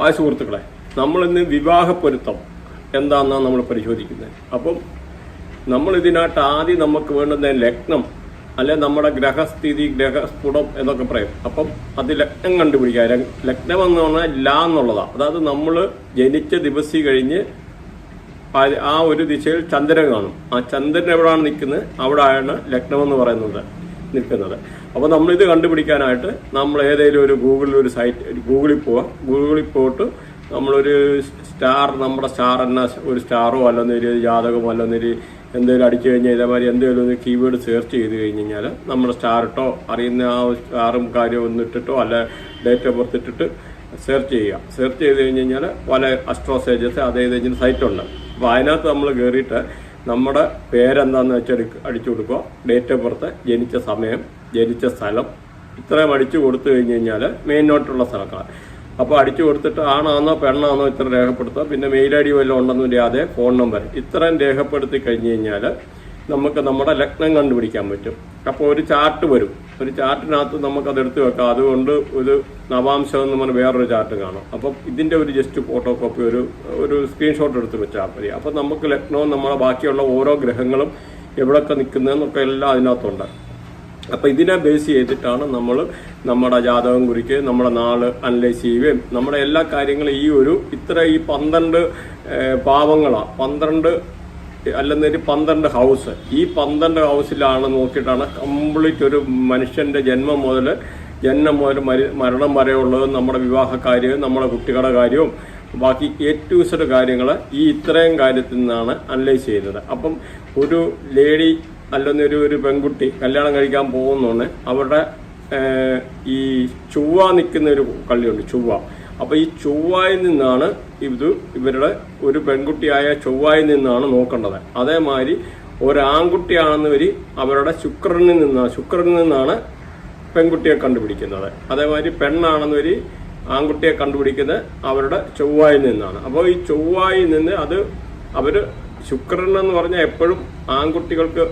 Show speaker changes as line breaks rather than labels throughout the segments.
ആ സുഹൃത്തുക്കളെ നമ്മളിന്ന് വിവാഹ പൊരുത്തം എന്താണെന്നാണ് നമ്മൾ പരിശോധിക്കുന്നത്. അപ്പം നമ്മൾ ഇതിനായിട്ട് ആദ്യം നമുക്ക് വേണ്ടുന്ന ലഗ്നം അല്ലെ നമ്മുടെ ഗ്രഹസ്ഥിതി ഗ്രഹസ്ഫുടം എന്നൊക്കെ പറയും. അപ്പം അത് ലഗ്നം കണ്ടുപിടിക്കുക. ലഗ്നം എന്ന് പറഞ്ഞാൽ ല എന്നുള്ളതാണ് അതായത് നമ്മൾ ജനിച്ച ദിവസം കഴിഞ്ഞ് ആ ഒരു ദിശയിൽ ചന്ദ്രൻ കാണും. ആ ചന്ദ്രൻ എവിടെയാണ് നിൽക്കുന്നത്? അവിടെയാണ് ലഗ്നം എന്ന് പറയുന്നത്. നിൽക്കുന്നത് അപ്പോൾ നമ്മളിത് കണ്ടുപിടിക്കാനായിട്ട് നമ്മൾ ഏതെങ്കിലും ഒരു ഗൂഗിളിൽ ഒരു സൈറ്റ് ഗൂഗിളിൽ പോവാം. ഗൂഗിളിൽ പോയിട്ട് നമ്മളൊരു സ്റ്റാർ നമ്മുടെ സ്റ്റാർ എന്ന ഒരു സ്റ്റാറോ അല്ലെന്നൊരു ജാതകമോ അല്ലെന്നൊരു എന്തെങ്കിലും അടിച്ചു കഴിഞ്ഞാൽ ഇതേമാതിരി എന്തെങ്കിലും ഒന്ന് കീവേഡ് സെർച്ച് ചെയ്ത് കഴിഞ്ഞ് കഴിഞ്ഞാൽ നമ്മൾ സ്റ്റാറിട്ടോ അറിയുന്ന ആ സ്റ്റാറും കാര്യവും ഒന്ന് ഇട്ടിട്ടോ അല്ല ഡേറ്റ് ഓഫ് ബർത്ത് ഇട്ടിട്ട് സെർച്ച് ചെയ്യുക സെർച്ച് ചെയ്ത് കഴിഞ്ഞ് കഴിഞ്ഞാൽ പല അസ്ട്രോസേജസ് അതേ സൈറ്റുണ്ട് അപ്പോൾ അതിനകത്ത് നമ്മൾ കയറിയിട്ട് നമ്മുടെ പേരെന്താന്ന് വെച്ചാൽ അടിച്ചു കൊടുക്കുക ഡേറ്റ് ഓഫ് ബർത്ത് ജനിച്ച സമയം ജനിച്ച സ്ഥലം. ഇത്രയും അടിച്ചു കൊടുത്തു കഴിഞ്ഞ് കഴിഞ്ഞാൽ മെയിൻ നോട്ടുള്ള സ്ഥലങ്ങളാണ്. അപ്പോൾ അടിച്ചു കൊടുത്തിട്ട് ആണാന്നോ പെണ്ണാന്നോ ഇത്ര രേഖപ്പെടുത്തുക. പിന്നെ മെയിൽ ഐ ഡി വല്ലതും ഉണ്ടെന്നും അതേ ഫോൺ നമ്പർ ഇത്രയും രേഖപ്പെടുത്തി കഴിഞ്ഞ് കഴിഞ്ഞാൽ നമുക്ക് നമ്മുടെ ലഗ്നം കണ്ടുപിടിക്കാൻ പറ്റും. അപ്പോൾ ഒരു ചാർട്ട് വരും. ഒരു ചാർട്ടിനകത്ത് നമുക്ക് അത് എടുത്തു വെക്കാം. അതുകൊണ്ട് ഒരു നവാംശം എന്ന് പറഞ്ഞാൽ വേറൊരു ചാർട്ട് കാണും. അപ്പം ഇതിന്റെ ഒരു ജസ്റ്റ് ഫോട്ടോ കോപ്പി ഒരു ഒരു സ്ക്രീൻഷോട്ട് എടുത്ത് വെച്ചാൽ മതി. അപ്പം നമുക്ക് ലഗ്നവും നമ്മളെ ബാക്കിയുള്ള ഓരോ ഗ്രഹങ്ങളും എവിടെയൊക്കെ നിൽക്കുന്നതെന്നൊക്കെ എല്ലാം അതിനകത്തുണ്ട്. അപ്പൊ ഇതിനെ ബേസ് ചെയ്തിട്ടാണ് നമ്മൾ നമ്മുടെ ജാതകം കുറിക്ക് നമ്മുടെ നാൾ അനലൈസ് ചെയ്യുകയും നമ്മുടെ എല്ലാ കാര്യങ്ങളും ഈ ഒരു ഇത്ര ഈ പന്ത്രണ്ട് പാവങ്ങളാണ് പന്ത്രണ്ട് അല്ലെന്നൊരു പന്ത്രണ്ട് ഹൗസ്. ഈ പന്ത്രണ്ട് ഹൗസിലാണ് നോക്കിയിട്ടാണ് കംപ്ലീറ്റ് ഒരു മനുഷ്യന്റെ ജന്മം മുതൽ ജന്മം മുതൽ മരി- മരണം വരെയുള്ളത് നമ്മുടെ വിവാഹ കാര്യവും നമ്മുടെ കുട്ടികളുടെ കാര്യവും. ബാക്കി എ ടു സെഡ് കാര്യങ്ങൾ ഈ ഇത്രയും കാര്യത്തിൽ നിന്നാണ് അനലൈസ് ചെയ്യുന്നത് അപ്പം ഒരു ലേഡി അല്ലെന്നൊരു ഒരു പെൺകുട്ടി കല്യാണം കഴിക്കാൻ പോകുന്നോണ്ട് അവരുടെ ഈ ചൊവ്വ നിൽക്കുന്ന ഒരു കള്ളിയുണ്ട് ചൊവ്വ. അപ്പൊ ഈ ചൊവ്വായിൽ നിന്നാണ് ഇത് ഇവരുടെ ഒരു പെൺകുട്ടിയായ ചൊവ്വായിൽ നിന്നാണ് നോക്കേണ്ടത്. അതേമാതിരി ഒരാൺകുട്ടിയാണെന്ന് വരി അവരുടെ ശുക്രനിൽ നിന്നാണ് ശുക്രനിൽ നിന്നാണ് പെൺകുട്ടിയെ കണ്ടുപിടിക്കുന്നത്. അതേമാതിരി പെണ്ണാണെന്ന് വരി ആൺകുട്ടിയെ കണ്ടുപിടിക്കുന്നത് അവരുടെ ചൊവ്വായിൽ നിന്നാണ്. അപ്പോൾ ഈ ചൊവ്വായിൽ നിന്ന് അത് അവർ ശുക്രൻ എന്ന് പറഞ്ഞാൽ എപ്പോഴും ആൺകുട്ടികൾക്ക്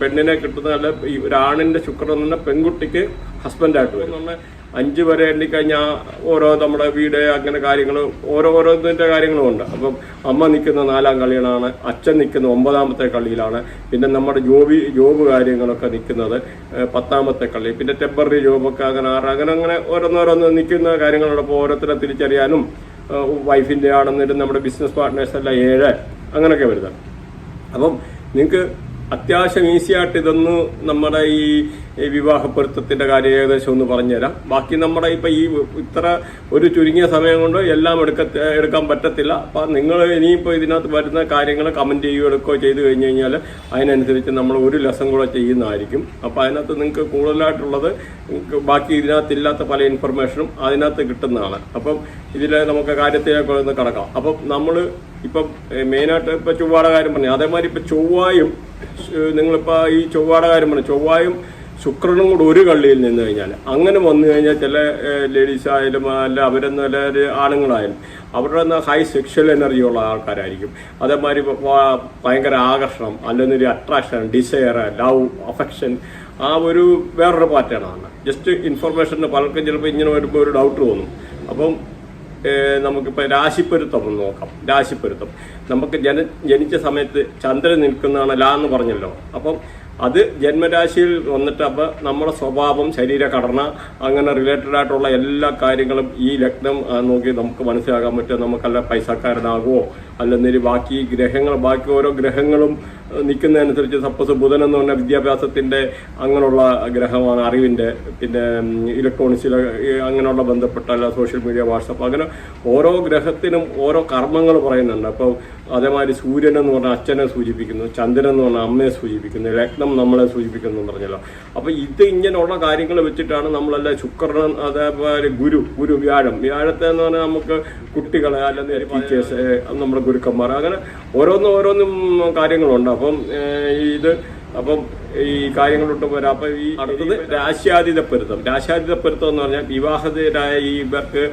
പെണ്ണിനെ കിട്ടുന്ന അല്ല ഈ ഒരു ആണിന്റെ ശുക്രൻ എന്ന് പെൺകുട്ടിക്ക് ഹസ്ബൻഡായിട്ട് വരും. അഞ്ച് വരെ എണ്ണിക്കഴിഞ്ഞാൽ ഓരോ നമ്മുടെ വീട് അങ്ങനെ കാര്യങ്ങൾ ഓരോ ഓരോന്നിന്റെ കാര്യങ്ങളും ഉണ്ട്. അപ്പം അമ്മ നിൽക്കുന്ന നാലാം കളിയിലാണ് അച്ഛൻ നിൽക്കുന്ന ഒമ്പതാമത്തെ കളിയിലാണ് പിന്നെ നമ്മുടെ ജോബി ജോബ് കാര്യങ്ങളൊക്കെ നിൽക്കുന്നത് പത്താമത്തെ കളി പിന്നെ ടെമ്പററി ജോബൊക്കെ അങ്ങനെ ആറ് അങ്ങനെ അങ്ങനെ ഓരോന്നോരോന്ന് നിൽക്കുന്ന കാര്യങ്ങളോടൊപ്പം ഓരോരുത്തരെ തിരിച്ചറിയാനും വൈഫിന്റെ ആണെന്നിട്ട് നമ്മുടെ ബിസിനസ് പാർട്ട്നേഴ്സ് എല്ലാം ഏഴ് അങ്ങനെയൊക്കെ വരുന്നത്. അപ്പം നിങ്ങൾക്ക് അത്യാവശ്യം ഈസിയായിട്ട് ഇതൊന്ന് നമ്മുടെ ഈ ഈ വിവാഹ പൊരുത്തത്തിന്റെ കാര്യം ഏകദേശം ഒന്ന് പറഞ്ഞുതരാം. ബാക്കി നമ്മുടെ ഇപ്പൊ ഈ ഇത്ര ഒരു ചുരുങ്ങിയ സമയം കൊണ്ട് എല്ലാം എടുക്ക എടുക്കാൻ പറ്റത്തില്ല. അപ്പൊ നിങ്ങൾ ഇനിയിപ്പോ ഇതിനകത്ത് വരുന്ന കാര്യങ്ങൾ കമന്റ് ചെയ്യുകയോ എടുക്കുകയോ ചെയ്ത് കഴിഞ്ഞ് കഴിഞ്ഞാൽ അതിനനുസരിച്ച് നമ്മൾ ഒരു ലെസൺ കൂടെ ചെയ്യുന്നതായിരിക്കും. അപ്പൊ അതിനകത്ത് നിങ്ങൾക്ക് കൂടുതലായിട്ടുള്ളത് ബാക്കി ഇതിനകത്ത് ഇല്ലാത്ത പല ഇൻഫർമേഷനും അതിനകത്ത് കിട്ടുന്നതാണ്. അപ്പം ഇതിൽ നമുക്ക് കാര്യത്തിലേക്ക് ഒന്ന് കടക്കാം. അപ്പം നമ്മൾ ഇപ്പം മെയിനായിട്ട് ഇപ്പൊ ചൊവ്വാട കാര്യം പറഞ്ഞു അതേമാതിരി ഇപ്പൊ ചൊവ്വായും നിങ്ങളിപ്പോൾ നിങ്ങളിപ്പോ ഈ ചൊവ്വാട കാര്യം പറഞ്ഞു ചൊവ്വായും ശുക്രനും കൂടെ ഒരു കള്ളിയിൽ നിന്ന് കഴിഞ്ഞാൽ അങ്ങനെ വന്നു കഴിഞ്ഞാൽ ചില ലേഡീസ് ആയാലും അല്ല അവരെന്ന് വല്ല ആണുങ്ങളായാലും അവരുടെ ഹൈ സെക്ഷൽ എനർജി ഉള്ള ആൾക്കാരായിരിക്കും. അതേമാതിരി ഭയങ്കര ആകർഷണം അല്ലെങ്കിൽ ഒരു അട്രാക്ഷൻ ഡിസയർ ലവ് അഫെക്ഷൻ ആ ഒരു വേറൊരു പാറ്റേണാണ് ജസ്റ്റ് ഇൻഫർമേഷന് പലർക്കും ചിലപ്പോൾ ഇങ്ങനെ വരുമ്പോൾ ഒരു ഡൗട്ട് തോന്നും. അപ്പം നമുക്കിപ്പോൾ രാശിപ്പൊരുത്തം ഒന്ന് നോക്കാം. രാശിപ്പൊരുത്തം. നമുക്ക് ജന ജനിച്ച സമയത്ത് ചന്ദ്രൻ നിൽക്കുന്നതാണ് ലാ എന്ന് പറഞ്ഞല്ലോ. അപ്പം അത് ജന്മരാശിയിൽ വന്നിട്ട് അപ്പോൾ നമ്മുടെ സ്വഭാവം ശരീരഘടന അങ്ങനെ റിലേറ്റഡ് ആയിട്ടുള്ള എല്ലാ കാര്യങ്ങളും ഈ ലഗ്നം നോക്കി നമുക്ക് മനസ്സിലാക്കാൻ പറ്റും നമുക്കല്ല പൈസക്കാരനാകുമോ? അല്ലെന്നൊരു ബാക്കി ഗ്രഹങ്ങൾ ബാക്കി ഓരോ ഗ്രഹങ്ങളും നിൽക്കുന്നതനുസരിച്ച് സപ്പോസ് ബുധൻ എന്ന് പറഞ്ഞ വിദ്യാഭ്യാസത്തിന്റെ അങ്ങനെയുള്ള ഗ്രഹമാണ് അറിവിന്റെ പിന്നെ ഇലക്ട്രോണിക്സിൽ അങ്ങനെയുള്ള ബന്ധപ്പെട്ട അല്ല സോഷ്യൽ മീഡിയ വാട്സപ്പ് അങ്ങനെ ഓരോ ഗ്രഹത്തിനും ഓരോ കർമ്മങ്ങൾ പറയുന്നുണ്ട്. അപ്പോൾ അതേമാതിരി സൂര്യൻ എന്ന് പറഞ്ഞാൽ അച്ഛനെ സൂചിപ്പിക്കുന്നു ചന്ദ്രൻ എന്ന് പറഞ്ഞാൽ അമ്മയെ സൂചിപ്പിക്കുന്നു ലഗ്നം നമ്മളെ സൂചിപ്പിക്കുന്നു എന്ന് പറഞ്ഞല്ലോ. അപ്പോൾ ഇത് ഇങ്ങനെയുള്ള കാര്യങ്ങൾ വെച്ചിട്ടാണ് നമ്മളല്ല ശുക്രൻ അതേപോലെ ഗുരു ഗുരു വ്യാഴം. വ്യാഴത്തെ എന്ന് പറഞ്ഞാൽ നമുക്ക് കുട്ടികളെ അല്ലെങ്കിൽ ടീച്ചേഴ്സ് നമ്മുടെ ഗുരുക്കന്മാർ അങ്ങനെ ഓരോന്നും ഓരോന്നും കാര്യങ്ങളുണ്ട്. അപ്പം ഇത് അപ്പം ഈ കാര്യങ്ങളൊട്ട് വരാം. അപ്പൊ ഈ അടുത്തത് രാശ്യാതീത പൊരുത്തം രാശ്യാതീത പൊരുത്തം എന്ന് പറഞ്ഞാൽ വിവാഹിതരായ ഈ ഇവർക്ക്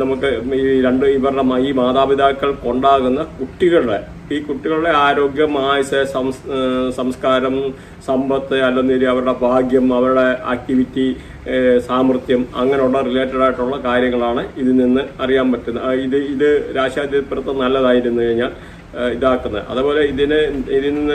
നമുക്ക് ഈ രണ്ട് ഇവരുടെ ഈ മാതാപിതാക്കൾ കൊണ്ടാകുന്ന കുട്ടികളുടെ ഈ കുട്ടികളുടെ ആരോഗ്യം ആയുസ് സംസ്കാരം സമ്പത്ത് അല്ലെങ്കിൽ അവരുടെ ഭാഗ്യം അവരുടെ ആക്ടിവിറ്റി സാമർത്ഥ്യം അങ്ങനെയുള്ള റിലേറ്റഡ് ആയിട്ടുള്ള കാര്യങ്ങളാണ് ഇതിൽ നിന്ന് അറിയാൻ പറ്റുന്നത്. ഇത് ഇത് രാശാതിപുരത്ത് നല്ലതായിരുന്നു കഴിഞ്ഞാൽ ഇതാക്കുന്നത്. അതുപോലെ ഇതിന് ഇതിൽ നിന്ന്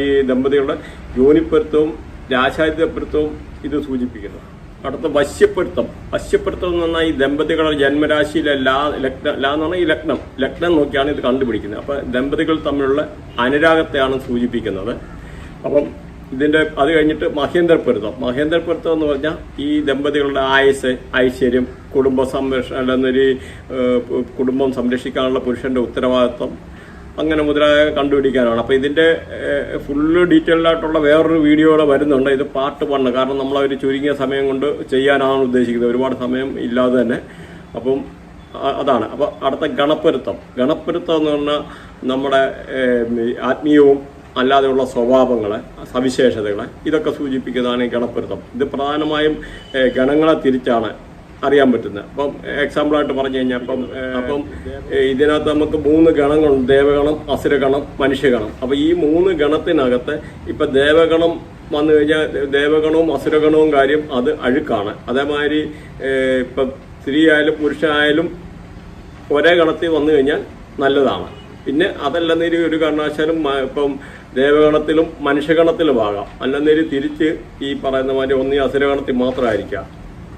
ഈ ദമ്പതികളുടെ യോനിപ്പൊരുത്തവും രാശാരിതപ്പെടുത്തവും ഇത് സൂചിപ്പിക്കുന്നു. അടുത്ത വശ്യപ്പെടുത്തം. വശ്യപ്പെടുത്തം എന്ന് പറഞ്ഞാൽ ഈ ദമ്പതികളുടെ ജന്മരാശിയിലെ ലാ ലഗ്ന ലാ പറഞ്ഞാൽ ഈ ലഗ്നം. ലഗ്നം നോക്കിയാണ് ഇത് കണ്ടുപിടിക്കുന്നത്. അപ്പം ദമ്പതികൾ തമ്മിലുള്ള അനുരാഗത്തെയാണ് സൂചിപ്പിക്കുന്നത്. അപ്പം ഇതിന്റെ അത് കഴിഞ്ഞിട്ട് മഹേന്ദ്രപ്പൊരുത്തം മഹേന്ദ്രപ്പൊരുത്തം എന്ന് പറഞ്ഞാൽ ഈ ദമ്പതികളുടെ ആയുസ് ഐശ്വര്യം കുടുംബ സംരക്ഷണം അല്ലെന്നൊരു കുടുംബം സംരക്ഷിക്കാനുള്ള പുരുഷന്റെ ഉത്തരവാദിത്വം അങ്ങനെ മുതലായ കണ്ടുപിടിക്കാനാണ്. അപ്പോൾ ഇതിന്റെ ഫുള്ള് ഡീറ്റെയിൽഡ് ആയിട്ടുള്ള വേറൊരു വീഡിയോയുടെ വരുന്നുണ്ട്. ഇത് പാർട്ട് വണ്ണ് കാരണം നമ്മൾ ഒരു ചുരുങ്ങിയ സമയം കൊണ്ട് ചെയ്യാനാണ് ഉദ്ദേശിക്കുന്നത്. ഒരുപാട് സമയം ഇല്ലാതെ തന്നെ. അപ്പം അതാണ്. അപ്പോൾ അടുത്ത ഗണപ്പൊരുത്തം ഗണപ്പൊരുത്തം എന്ന് പറഞ്ഞാൽ നമ്മുടെ ആത്മീയവും അല്ലാതെയുള്ള സ്വഭാവങ്ങളെ സവിശേഷതകളെ ഇതൊക്കെ സൂചിപ്പിക്കുന്നതാണ് ഈ ഗണപ്പൊരുത്തം ഇത് പ്രധാനമായും ഗണങ്ങളെ തിരിച്ചാണ് അറിയാൻ പറ്റുന്നത് അപ്പം എക്സാമ്പിളായിട്ട് പറഞ്ഞു കഴിഞ്ഞാൽ അപ്പം അപ്പം ഇതിനകത്ത് നമുക്ക് മൂന്ന് ഗണങ്ങളുണ്ട്. ദേവഗണം അസുരഗണം മനുഷ്യഗണം. അപ്പം ഈ മൂന്ന് ഗണത്തിനകത്ത് ഇപ്പം ദേവഗണം വന്നു കഴിഞ്ഞാൽ ദേവഗണവും അസുരഗണവും കാര്യം അത് അഴുക്കാണ്. അതേമാതിരി ഇപ്പം സ്ത്രീ ആയാലും പുരുഷനായാലും ഒരേ ഗണത്തിൽ വന്നു കഴിഞ്ഞാൽ നല്ലതാണ്. പിന്നെ അതല്ലെന്നേരി ഒരു കാരണവശാലും ഇപ്പം ദേവഗണത്തിലും മനുഷ്യഗണത്തിലും ആകാം. അല്ലെന്നേരി തിരിച്ച് ഈ പറയുന്ന മാതിരി ഒന്നീ അസുരഗണത്തിൽ മാത്രമായിരിക്കാം.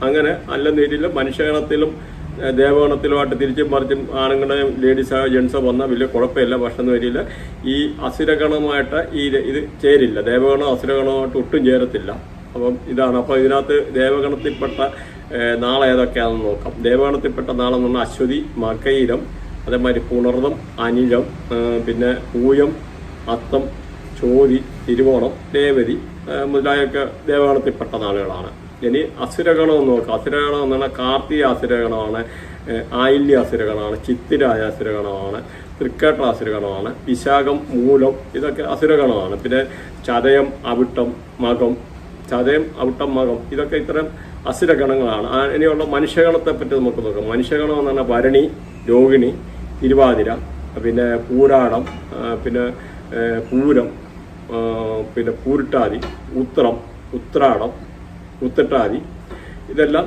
അങ്ങനെ അല്ലെന്നേരിൽ മനുഷ്യഗണത്തിലും ഏഹ്, ദേവഗണത്തിലുമായിട്ട് തിരിച്ചും മറിച്ചും ആണുങ്ങളുടെ ലേഡീസായോ ജെൻസോ വന്നാൽ വലിയ കുഴപ്പമില്ല പക്ഷെ എന്ന് വരില്ല ഈ അസുരഗണമായിട്ട് ഈ ഇത് ചേരില്ല. ദേവഗണോ അസുരഗണമായിട്ട് ഒട്ടും ചേരത്തില്ല. അപ്പം ഇതാണ്. അപ്പോൾ ഇതിനകത്ത് ദേവഗണത്തിൽപ്പെട്ട നാളെ ഏതൊക്കെയാണെന്ന് നോക്കാം. ദേവഗണത്തിൽപ്പെട്ട നാളെന്ന് പറഞ്ഞാൽ അശ്വതി മകയിരം അതേമാതിരി പുണർദം അനിഴം പിന്നെ പൂയം അത്തം ചോതി തിരുവോണം ദേവതി മുതലായൊക്കെ ദേവഗണത്തിൽപ്പെട്ട നാളുകളാണ്. ഇനി അസുരഗണം എന്ന് അസുരഗണം എന്ന് പറഞ്ഞാൽ കാർത്തിക അസുരഗണമാണ് ആയില്യ അസുരഗണമാണ് ചിത്തിരായ അസുരഗണമാണ് തൃക്കേട്ട അസുരഗണമാണ് വിശാഖം മൂലം ഇതൊക്കെ അസുരഗണമാണ്. പിന്നെ ചതയം അവിട്ടം മകം ചതയം അവിട്ടം മകം ഇതൊക്കെ ഇത്തരം അസുരഗണങ്ങളാണ്. ഇനിയുള്ള മനുഷ്യഗണത്തെ പറ്റി നമുക്ക് നോക്കാം. മനുഷ്യഗണം എന്ന് പറഞ്ഞാൽ ഭരണി രോഹിണി തിരുവാതിര പിന്നെ പൂരാടം പിന്നെ പൂരം പിന്നെ പൂരിട്ടാതി ഉത്രം ഉത്രാടം ഉത്തിട്ടാതി ഇതെല്ലാം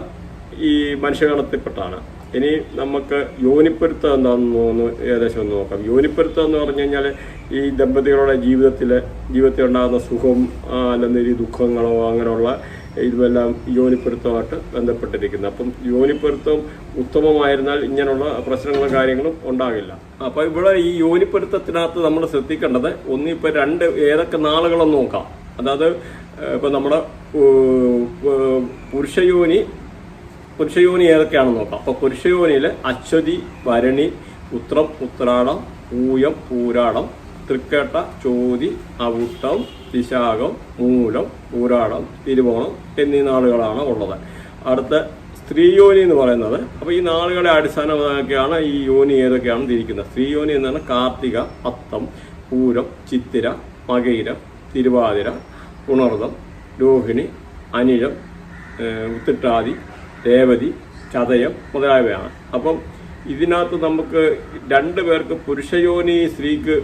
ഈ മനുഷ്യഗണത്തിൽപ്പെട്ടാണ് ഇനി നമുക്ക് യോനിപ്പൊരുത്തം എന്താണെന്ന് ഏകദേശം ഒന്ന് നോക്കാം. യോനിപ്പൊരുത്തം എന്ന് പറഞ്ഞു കഴിഞ്ഞാൽ ഈ ദമ്പതികളുടെ ജീവിതത്തിൽ ജീവിതത്തിൽ ഉണ്ടാകുന്ന സുഖം അല്ലെങ്കിൽ ദുഃഖങ്ങളോ അങ്ങനെയുള്ള ഇതുമെല്ലാം യോനിപ്പൊരുത്തമായിട്ട് ബന്ധപ്പെട്ടിരിക്കുന്നത് അപ്പം യോനിപ്പൊരുത്തം ഉത്തമമായിരുന്നാൽ ഇങ്ങനെയുള്ള പ്രശ്നങ്ങളും കാര്യങ്ങളും ഉണ്ടാകില്ല. അപ്പോൾ ഇവിടെ ഈ യോനിപ്പൊരുത്തത്തിനകത്ത് നമ്മൾ ശ്രദ്ധിക്കേണ്ടത് ഒന്നിപ്പോൾ രണ്ട് ഏതൊക്കെ നാളുകളെന്ന് നോക്കാം. അതായത് ഇപ്പം നമ്മുടെ പുരുഷയോനി പുരുഷയോനി ഏതൊക്കെയാണെന്ന് നോക്കാം. അപ്പോൾ പുരുഷയോനിയിൽ അശ്വതി ഭരണി ഉത്രം ഉത്രാടം പൂയം പൂരാടം തൃക്കേട്ട ചോതി അവുട്ടം വിശാഖം മൂലം പൂരാടം തിരുവോണം എന്നീ നാളുകളാണ് ഉള്ളത്. അടുത്ത സ്ത്രീയോനി എന്ന് പറയുന്നത് അപ്പോൾ ഈ നാളുകളെ അടിസ്ഥാനമാക്കിയാണ് ഈ യോനി ഏതൊക്കെയാണ് തിരിക്കുന്നത്? സ്ത്രീയോനി എന്നാണ് കാർത്തിക അത്തം പൂരം ചിത്തിര മകയിരം തിരുവാതിര ഉണർദം രോഹിണി അനിഴം ഉത്തിട്ടാതി രേവതി ചതയം മുതലായവയാണ്. അപ്പം ഇതിനകത്ത് നമുക്ക് രണ്ട് പേർക്ക് പുരുഷയോനി സ്ത്രീക്ക്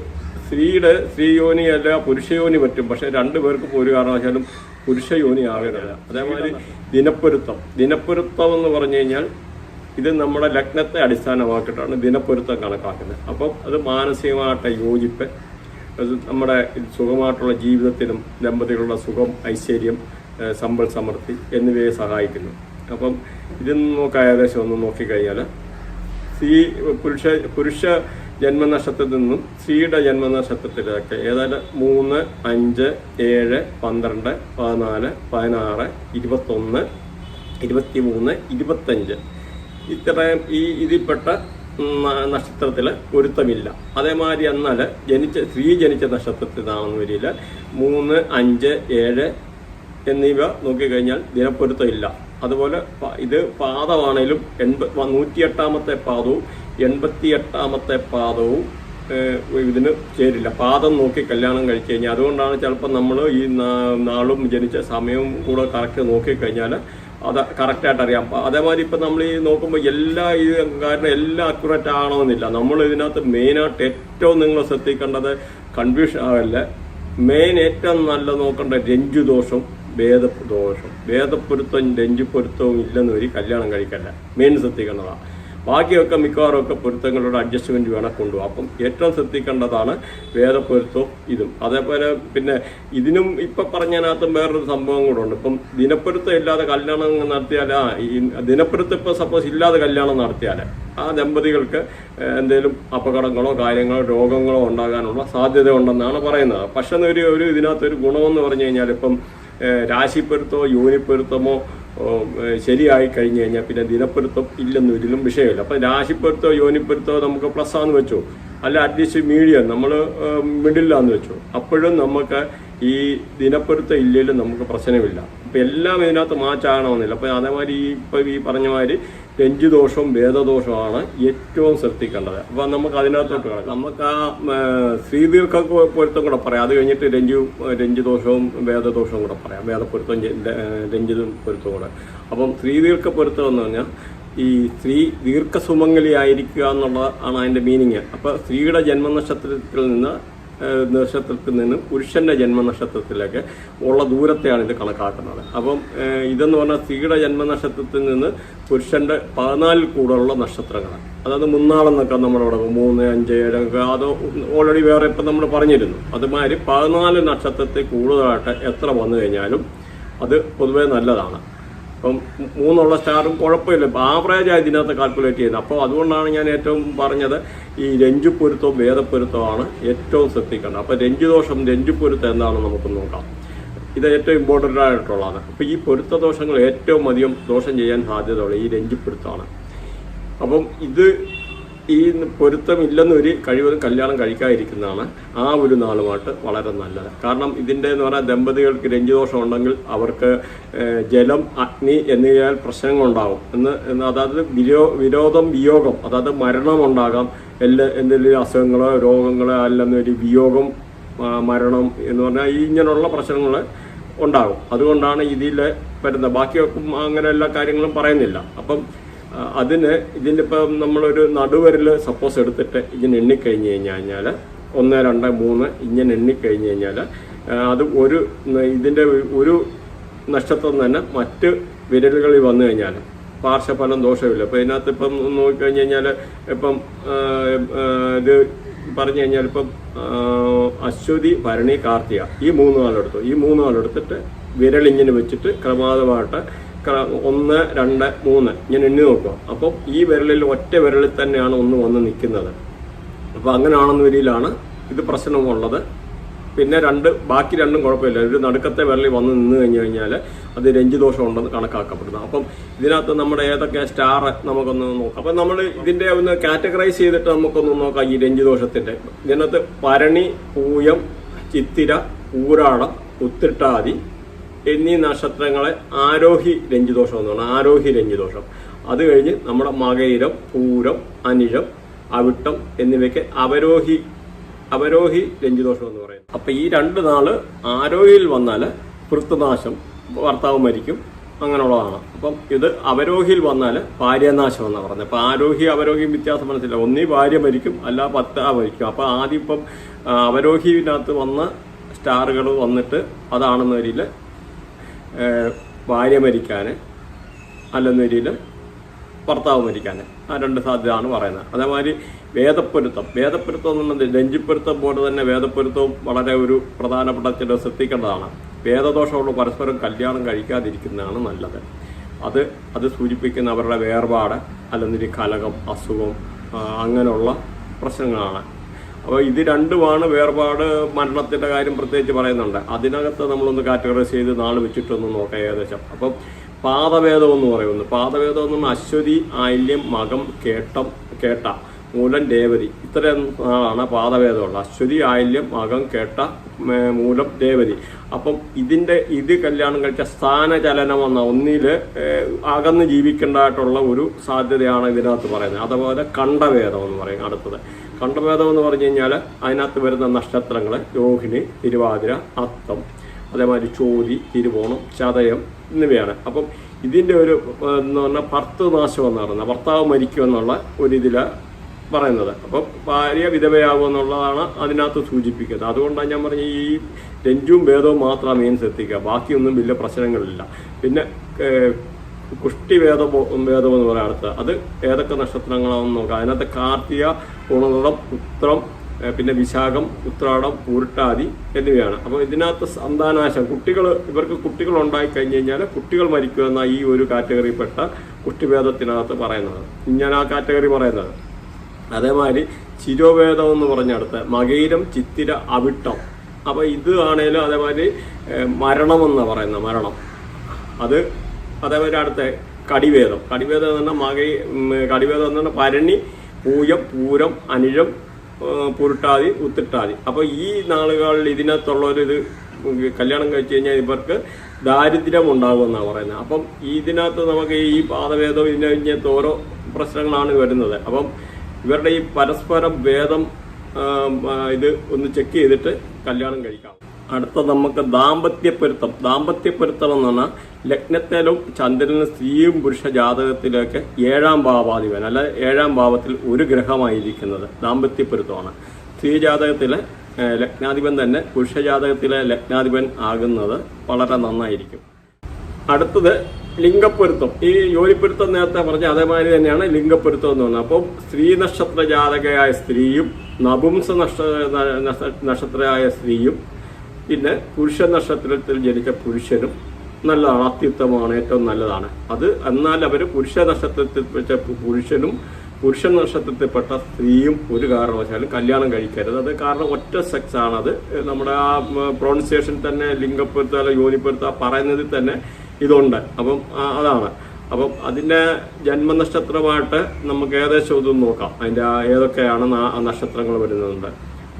സ്ത്രീയുടെ സ്ത്രീയോനി അല്ല പുരുഷയോനി പറ്റും. പക്ഷെ രണ്ടു പേർക്ക് ഒരു കാരണവശാലും പുരുഷയോനി ആകരുത്. അതേമാതിരി ദിനപ്പൊരുത്തം. ദിനപ്പൊരുത്തം എന്ന് പറഞ്ഞു കഴിഞ്ഞാൽ ഇത് നമ്മുടെ ലഗ്നത്തെ അടിസ്ഥാനമാക്കിയിട്ടാണ് ദിനപ്പൊരുത്തം കണക്കാക്കുന്നത്. അപ്പം അത് മാനസികമായിട്ട് യോജിപ്പ് നമ്മുടെ സുഖമായിട്ടുള്ള ജീവിതത്തിനും ദമ്പതികളുടെ സുഖം ഐശ്വര്യം സമ്പൽ സമൃദ്ധി എന്നിവയെ സഹായിക്കുന്നു. അപ്പം ഇതൊന്നും നോക്കാം ഏകദേശം ഒന്ന് നോക്കിക്കഴിഞ്ഞാൽ സ്ത്രീ പുരുഷ പുരുഷ ജന്മനക്ഷത്രത്തിൽ നിന്നും സ്ത്രീയുടെ ജന്മനക്ഷത്രത്തിലൊക്കെ ഏതായാലും മൂന്ന് അഞ്ച് ഏഴ് പന്ത്രണ്ട് പതിനാല് പതിനാറ് ഇരുപത്തൊന്ന് ഇരുപത്തി മൂന്ന് ഇരുപത്തഞ്ച്. ഇത്രയും ഈ ഇതിൽപ്പെട്ട നക്ഷത്രത്തിൽ പൊരുത്തമില്ല. അതേമാതിരി എന്നാൽ ജനിച്ച സ്ത്രീ ജനിച്ച നക്ഷത്രത്തിലാണെന്ന് വരില്ല. മൂന്ന് അഞ്ച് ഏഴ് എന്നിവ നോക്കിക്കഴിഞ്ഞാൽ ദിനപ്പൊരുത്തം ഇല്ല അതുപോലെ ഇത് പാദമാണേലും എൺപ നൂറ്റിയെട്ടാമത്തെ പാദവും എൺപത്തിയെട്ടാമത്തെ പാദവും ഇതിന് ചേരില്ല. പാദം നോക്കി കല്യാണം കഴിച്ചു കഴിഞ്ഞാൽ. അതുകൊണ്ടാണ് ചിലപ്പോൾ നമ്മൾ ഈ നാളും ജനിച്ച സമയവും കൂടെ കറക്റ്റ് നോക്കിക്കഴിഞ്ഞാൽ അത് കറക്റ്റായിട്ട് അറിയാം. അതേമാതിരി ഇപ്പം നമ്മൾ ഈ നോക്കുമ്പോൾ എല്ലാ ഈ കാരണം എല്ലാം അക്യുറേറ്റ് ആകണമെന്നില്ല നമ്മൾ ഇതിനകത്ത് മെയിനായിട്ട് ഏറ്റവും നിങ്ങൾ ശ്രദ്ധിക്കേണ്ടത് കൺഫ്യൂഷൻ ആവല്ല മെയിൻ ഏറ്റവും നല്ല നോക്കേണ്ട രഞ്ജു ദോഷം വേദദോഷം വേദപ്പൊരുത്തവും രഞ്ജു പൊരുത്തവും ഇല്ലെന്ന് കല്യാണം കഴിക്കല്ല. മെയിൻ ശ്രദ്ധിക്കേണ്ടതാണ് ബാക്കിയൊക്കെ മിക്കവാറും ഒക്കെ പൊരുത്തങ്ങളുടെ അഡ്ജസ്റ്റ്മെന്റ് വേണം കൊണ്ടുപോകും അപ്പം ഏറ്റവും ശ്രദ്ധിക്കേണ്ടതാണ് വേദപ്പൊരുത്തവും ഇതും. അതേപോലെ പിന്നെ ഇതിനും ഇപ്പൊ പറഞ്ഞതിനകത്തും വേറൊരു സംഭവം കൂടെ ഉണ്ട്. ഇപ്പം ദിനപ്പൊരുത്തം ഇല്ലാതെ കല്യാണം നടത്തിയാൽ ആ ഈ ദിനപ്പൊരുത്തം ഇപ്പൊ സപ്പോസ് ഇല്ലാതെ കല്യാണം നടത്തിയാൽ ആ ദമ്പതികൾക്ക് എന്തെങ്കിലും അപകടങ്ങളോ കാര്യങ്ങളോ രോഗങ്ങളോ ഉണ്ടാകാനുള്ള സാധ്യത ഉണ്ടെന്നാണ് പറയുന്നത്. പക്ഷെ ഒരു ഒരു ഇതിനകത്തൊരു ഗുണമെന്ന് പറഞ്ഞു കഴിഞ്ഞാൽ ഇപ്പം രാശിപ്പൊരുത്തമോ യൂനിപ്പൊരുത്തമോ ശരിയായി കഴിഞ്ഞു കഴിഞ്ഞാൽ പിന്നെ ദിനപ്പൊരുത്തം ഇല്ലെന്ന് ഒരിലും വിഷയമില്ല. അപ്പം രാശിപ്പൊരുത്തോ യോനിപ്പൊരുത്തോ നമുക്ക് പ്ലസ് ആന്ന് വെച്ചു. അല്ല അറ്റ്ലീസ്റ്റ് മീഡിയം നമ്മൾ മിഡിലാന്ന് വെച്ചു. അപ്പോഴും നമുക്ക് ഈ ദിനപ്പൊരുത്തം ഇല്ലെങ്കിലും നമുക്ക് പ്രശ്നമില്ല. അപ്പം എല്ലാം ഇതിനകത്ത് മാച്ചാകണമെന്നില്ല അപ്പം അതേമാതിരി ഈ ഇപ്പം ഈ പറഞ്ഞ മാതിരി രഞ്ജുദോഷവും വേദദോഷവുമാണ് ഏറ്റവും ശ്രദ്ധിക്കേണ്ടത്. അപ്പം നമുക്ക് അതിനകത്തോട്ട് കിടക്കാം. നമുക്ക് ആ ശ്രീദീർഘ പൊരുത്തം കൂടെ പറയാം. അത് കഴിഞ്ഞിട്ട് രഞ്ജു രഞ്ജുദോഷവും വേദദോഷവും കൂടെ പറയാം. വേദപ്പൊരുത്തം രഞ്ജിതും പൊരുത്തവും കൂടെ. അപ്പം ശ്രീദീർഘ പൊരുത്തം എന്ന് പറഞ്ഞാൽ ഈ സ്ത്രീ ദീർഘസുമംഗലി ആയിരിക്കുക എന്നുള്ളതാണ് ആണ് അതിന്റെ മീനിങ്. അപ്പോൾ സ്ത്രീയുടെ ജന്മനക്ഷത്രത്തിൽ നിന്ന് നക്ഷത്രത്തിൽ നിന്നും പുരുഷന്റെ ജന്മനക്ഷത്രത്തിലേക്ക് ഉള്ള ദൂരത്തെയാണ് ഇത് കണക്കാക്കുന്നത്. അപ്പം ഇതെന്ന് പറഞ്ഞാൽ സ്ത്രീയുടെ ജന്മനക്ഷത്രത്തിൽ നിന്ന് പുരുഷന്റെ പതിനാലിൽ കൂടുതലുള്ള നക്ഷത്രങ്ങളാണ്. അതായത് മുന്നാളെന്നൊക്കെ നമ്മളവിടെ മൂന്ന് അഞ്ച് ഏഴൊക്കെ അത് ഓൾറെഡി വേറെ ഇപ്പം നമ്മൾ പറഞ്ഞിരുന്നു. അതുമാതിരി പതിനാല് നക്ഷത്രത്തിൽ കൂടുതലായിട്ട് എത്ര വന്നു കഴിഞ്ഞാലും അത് പൊതുവേ നല്ലതാണ്. അപ്പം മൂന്നുള്ള സ്റ്റാറും കുഴപ്പമില്ല. ഇപ്പം ആയി ഇതിനകത്ത് കാൽക്കുലേറ്റ് ചെയ്യുന്നത്. അപ്പോൾ അതുകൊണ്ടാണ് ഞാൻ ഏറ്റവും പറഞ്ഞത് ഈ രഞ്ജുപ്പൊരുത്തവും വേദപ്പൊരുത്തമാണ് ഏറ്റവും ശ്രദ്ധിക്കേണ്ടത്. അപ്പോൾ രഞ്ജുദോഷം രഞ്ജുപ്പൊരുത്തം എന്താണെന്ന് നമുക്ക് നോക്കാം. ഇത് ഏറ്റവും ഇമ്പോർട്ടന്റ് ആയിട്ടുള്ളതാണ്. അപ്പോൾ ഈ പൊരുത്ത ദോഷങ്ങൾ ഏറ്റവും അധികം ദോഷം ചെയ്യാൻ സാധ്യതയുള്ള ഈ രഞ്ജുപ്പൊരുത്തമാണ് അപ്പം ഇത് ഈ പൊരുത്തം ഇല്ലെന്ന് ഒരു കഴിവതും കല്യാണം കഴിക്കാതിരിക്കുന്നതാണ് ആ ഒരു നാളുമായിട്ട് വളരെ നല്ലത്. കാരണം ഇതിന്റെ എന്ന് പറഞ്ഞാൽ ദമ്പതികൾക്ക് രഞ്ജിദോഷം ഉണ്ടെങ്കിൽ അവർക്ക് ജലം അഗ്നി എന്നിവയാൽ പ്രശ്നങ്ങളുണ്ടാകും എന്ന് അതായത് വിരോ വിരോധം വിയോഗം അതായത് മരണം ഉണ്ടാകാം എല്ലാ എന്തെങ്കിലും അസുഖങ്ങളോ രോഗങ്ങളോ അല്ലെന്നൊരു വിയോഗം മരണം എന്ന് പറഞ്ഞാൽ ഈ ഇങ്ങനെയുള്ള പ്രശ്നങ്ങൾ ഉണ്ടാകും. അതുകൊണ്ടാണ് ഇതിൽ വരുന്നത്. ബാക്കിയൊക്കെ അങ്ങനെ എല്ലാ കാര്യങ്ങളും പറയുന്നില്ല. അപ്പം അതിന് ഇതിന്റെ നമ്മളൊരു നടുവരിൽ സപ്പോസ് എടുത്തിട്ട് ഇതിന് എണ്ണിക്കഴിഞ്ഞ് കഴിഞ്ഞ് കഴിഞ്ഞാൽ ഒന്ന് രണ്ട് മൂന്ന് ഇങ്ങനെ എണ്ണിക്കഴിഞ്ഞ് കഴിഞ്ഞാൽ അത് ഒരു ഇതിന്റെ ഒരു നക്ഷത്രം തന്നെ മറ്റ് വിരലുകളിൽ വന്നു കഴിഞ്ഞാൽ പാർശ്വഫലം ദോഷമില്ല. അപ്പോൾ ഇതിനകത്ത് ഇപ്പം നോക്കിക്കഴിഞ്ഞ് കഴിഞ്ഞാൽ ഇപ്പം ഇത് പറഞ്ഞു കഴിഞ്ഞാൽ ഇപ്പം അശ്വതി ഭരണി കാർത്തിക ഈ മൂന്ന് നാളെടുത്തു ഈ മൂന്ന് നാളെടുത്തിട്ട് വിരലിങ്ങനെ വെച്ചിട്ട് ക്രമാതമായിട്ട് ക്ര- ഒന്ന് രണ്ട് മൂന്ന്. ഇങ്ങനെ എണ്ണി നോക്കുക അപ്പം ഈ വിരലിൽ ഒറ്റ വിരലിൽ തന്നെയാണ് ഒന്ന് വന്ന് നിൽക്കുന്നത്. അപ്പം അങ്ങനെയാണെന്ന വരിയിലാണ് ഇത് പ്രശ്നമുള്ളത്. പിന്നെ രണ്ട് ബാക്കി രണ്ടും കുഴപ്പമില്ല. ഒരു നടുക്കത്തെ വിരലിൽ വന്ന് നിന്ന് കഴിഞ്ഞു കഴിഞ്ഞാൽ അത് രഞ്ജിദോഷം ഉണ്ടെന്ന് കണക്കാക്കപ്പെടുന്നത് അപ്പം ഇതിനകത്ത് നമ്മുടെ ഏതൊക്കെ സ്റ്റാർ നമുക്കൊന്ന് നോക്കാം. അപ്പം നമ്മൾ ഇതിന്റെ ഒന്ന് കാറ്റഗറൈസ് ചെയ്തിട്ട് നമുക്കൊന്ന് നോക്കാം ഈ രഞ്ജിദോഷത്തിന്റെ. ഇതിനകത്ത് പരണി പൂയം ചിത്തിര ഊരാടം ഉത്തിട്ടാതി എന്നീ നക്ഷത്രങ്ങളെ ആരോഹി രഞ്ജിദോഷം എന്നാണ് ആരോഹി രഞ്ജിദോഷം. അത് കഴിഞ്ഞ് നമ്മുടെ മകയിരം പൂരം അനിഴം അവിട്ടം എന്നിവയ്ക്ക് അവരോഹി അവരോഹി രഞ്ജിദോഷം എന്ന് പറയുന്നത് അപ്പൊ ഈ രണ്ട് നാൾ ആരോഹിയിൽ വന്നാൽ പൃഥ്വനാശം ഭർത്താവ് മരിക്കും അങ്ങനെയുള്ളതാണ്. അപ്പം ഇത് അവരോഹിയിൽ വന്നാൽ ഭാര്യനാശം എന്നാണ് പറയുന്നത് അപ്പം ആരോഹി അവരോഹിയും വ്യത്യാസം മനസ്സില്ല ഒന്നീ ഭാര്യ മരിക്കും അല്ല ഭർത്താവ് മരിക്കും. അപ്പം ആദ്യം ഇപ്പം അവരോഹിനകത്ത് വന്ന സ്റ്റാറുകൾ വന്നിട്ട് അതാണെന്ന രീതിയിൽ ഭാര്യ മരിക്കാൻ അല്ലെന്ന രീതിയിൽ ഭർത്താവ് മരിക്കാൻ ആ രണ്ട് സാധ്യതയാണ് പറയുന്നത്. അതേമാതിരി വേദപ്പൊരുത്തം. വേദപ്പൊരുത്തം എന്നുള്ളത് രഞ്ജിപ്പൊരുത്തം പോലെ തന്നെ വേദപ്പൊരുത്തവും വളരെ ഒരു പ്രധാനപ്പെട്ട ചില ശ്രദ്ധിക്കേണ്ടതാണ്. വേദദോഷമുള്ള പരസ്പരം കല്യാണം കഴിക്കാതിരിക്കുന്നതാണ് നല്ലത്. അത് അത് സൂചിപ്പിക്കുന്ന അവരുടെ വേർപാട് അല്ലെന്നൊരു കലകം അസുഖം അങ്ങനെയുള്ള പ്രശ്നങ്ങളാണ്. അപ്പോൾ ഇത് രണ്ടുമാണ് വേർപാട് മരണത്തിന്റെ കാര്യം പ്രത്യേകിച്ച് പറയുന്നുണ്ട്. അതിനകത്ത് നമ്മളൊന്ന് കാറ്റഗറൈസ് ചെയ്ത് നാൾ വെച്ചിട്ടൊന്ന് നോക്കാം ഏകദേശം. അപ്പം പാദവേദം എന്ന് പറയുന്നു. പാദവേദം എന്ന് അശ്വതി ആയില്യം മകം കേട്ടം കേട്ട മൂലം ദേവതി. ഇത്രയും നാളാണ് പാദഭേദമുള്ളത് അശ്വതി ആയില്യം മകം കേട്ട മൂലം ദേവതി. അപ്പം ഇതിന്റെ ഇത് കല്യാണം കഴിച്ച സ്ഥാനചലനം എന്ന ഒന്നിൽ അകന്ന് ജീവിക്കേണ്ടതായിട്ടുള്ള ഒരു സാധ്യതയാണ് ഇതിനകത്ത് പറയുന്നത്. അതുപോലെ കണ്ടഭേദം എന്ന് പറയും അടുത്തത്. കണ്ഠഭേദം എന്ന് പറഞ്ഞു കഴിഞ്ഞാൽ അതിനകത്ത് വരുന്ന നക്ഷത്രങ്ങൾ രോഹിണി തിരുവാതിര അത്തം അതേമാതിരി ചോതി തിരുവോണം ചതയം എന്നിവയാണ്. അപ്പം ഇതിന്റെ ഒരു എന്ന് പറഞ്ഞാൽ ഭർത്തൃ നാശം എന്ന് പറയുന്നത്. ഭർത്താവ് മരിക്കുമെന്നുള്ള ഒരു ഇതിലാണ് പറയുന്നത്. അപ്പം ഭാര്യ വിധവയാകുമെന്നുള്ളതാണ് അതിനകത്ത് സൂചിപ്പിക്കുന്നത്. അതുകൊണ്ടാണ് ഞാൻ പറഞ്ഞ ഈ രഞ്ജും ഭേദവും മാത്രം മീൻസ് എത്തിക്കുക ബാക്കിയൊന്നും വലിയ പ്രശ്നങ്ങളില്ല. പിന്നെ കുഷ്ടി വേദം വേദം എന്ന് പറയാം അടുത്ത് അത് ഏതൊക്കെ നക്ഷത്രങ്ങളാണെന്ന് നോക്കാം. അതിനകത്ത് കാർത്തിക ഉണർടം ഉത്രം പിന്നെ വിശാഖം ഉത്രാടം പൂരട്ടാതി എന്നിവയാണ്. അപ്പോൾ ഇതിനകത്ത് സന്താനാശം കുട്ടികൾ ഇവർക്ക് കുട്ടികൾ ഉണ്ടായി കഴിഞ്ഞു കഴിഞ്ഞാൽ കുട്ടികൾ മരിക്കുക എന്ന ഈ ഒരു കാറ്റഗറിയിൽപ്പെട്ട കുഷ്ടിഭേദത്തിനകത്ത് പറയുന്നത്. ഞാൻ ആ കാറ്റഗറി പറയുന്നത്. അതേമാതിരി ചിരോവേദം എന്ന് പറഞ്ഞടുത്ത് മകയിരം ചിത്തിര അവിട്ടം. അപ്പോൾ ഇത് ആണേലും അതേമാതിരി മരണമെന്ന് പറയുന്ന പറയുന്നത്. മരണം. അത് അതേമാതിരി അടുത്ത കടിവേദം. കടിവേദം എന്ന് പറഞ്ഞാൽ മകൈ കടിവേദം എന്ന് പറഞ്ഞാൽ പരണി പൂയം പൂരം അനിഴം പുരുട്ടാതി ഉത്തിട്ടാതി. അപ്പോൾ ഈ നാളുകളിൽ ഇതിനകത്തുള്ളൊരു ഇത് കല്യാണം കഴിച്ചു കഴിഞ്ഞാൽ ഇവർക്ക് ദാരിദ്ര്യം ഉണ്ടാകുമെന്നാണ് പറയുന്നത്. അപ്പം ഇതിനകത്ത് നമുക്ക് ഈ പാദവേദം ഇതിനെ കഴിഞ്ഞത്ത് ഓരോ പ്രശ്നങ്ങളാണ് വരുന്നത്. അപ്പം ഇവരുടെ ഈ പരസ്പരം ഭേദം ഇത് ഒന്ന് ചെക്ക് ചെയ്തിട്ട് കല്യാണം കഴിക്കാം. അടുത്ത നമുക്ക് ദാമ്പത്യപ്പൊരുത്തം. ദാമ്പത്യപ്പൊരുത്തം എന്ന് പറഞ്ഞാൽ ലഗ്നത്തിലും ചന്ദ്രനും സ്ത്രീയും പുരുഷ ജാതകത്തിലേക്ക് ഏഴാം ഭാവാധിപൻ അല്ല ഏഴാം ഭാവത്തിൽ ഒരു ഗ്രഹമായിരിക്കുന്നത്. ദാമ്പത്യപ്പൊരുത്തമാണ്. സ്ത്രീ ജാതകത്തിലെ ലഗ്നാധിപൻ തന്നെ പുരുഷ ജാതകത്തിലെ ലഗ്നാധിപൻ ആകുന്നത് വളരെ നന്നായിരിക്കും. അടുത്തത് ലിംഗപ്പൊരുത്തം. ഈ യോനിപ്പൊരുത്തം നേരത്തെ പറഞ്ഞ അതേമാതിരി തന്നെയാണ് ലിംഗപ്പൊരുത്തം എന്ന് പറഞ്ഞത്. അപ്പോൾ സ്ത്രീ നക്ഷത്ര ജാതകയായ സ്ത്രീയും നപുംസ നക്ഷ- നക്ഷത്രയായ സ്ത്രീയും പിന്നെ പുരുഷ നക്ഷത്രത്തിൽ ജനിച്ച പുരുഷനും നല്ല അത്യുത്തമമാണ് ഏറ്റവും നല്ലതാണ്. അത് എന്നാൽ അവർ പുരുഷ നക്ഷത്രത്തിൽ വെച്ച പുരുഷനും പുരുഷ നക്ഷത്രത്തിൽപ്പെട്ട സ്ത്രീയും ഒരു കാരണവശാലും കല്യാണം കഴിക്കരുത്. അത് കാരണം ഒറ്റ സെക്സ് ആണത്. നമ്മുടെ ആ പ്രൊണൗൺസിയേഷൻ തന്നെ ലിംഗപ്പെടുത്തുക അല്ല യോനിപ്പൊരുത്ത പറയുന്നതിൽ തന്നെ ഇതുണ്ട്. അപ്പം അതാണ്. അപ്പം അതിന്റെ ജന്മനക്ഷത്രമായിട്ട് നമുക്ക് ഏകദേശം ഇതൊന്നും നോക്കാം. അതിന്റെ ഏതൊക്കെയാണ് നക്ഷത്രങ്ങൾ വരുന്നുണ്ട്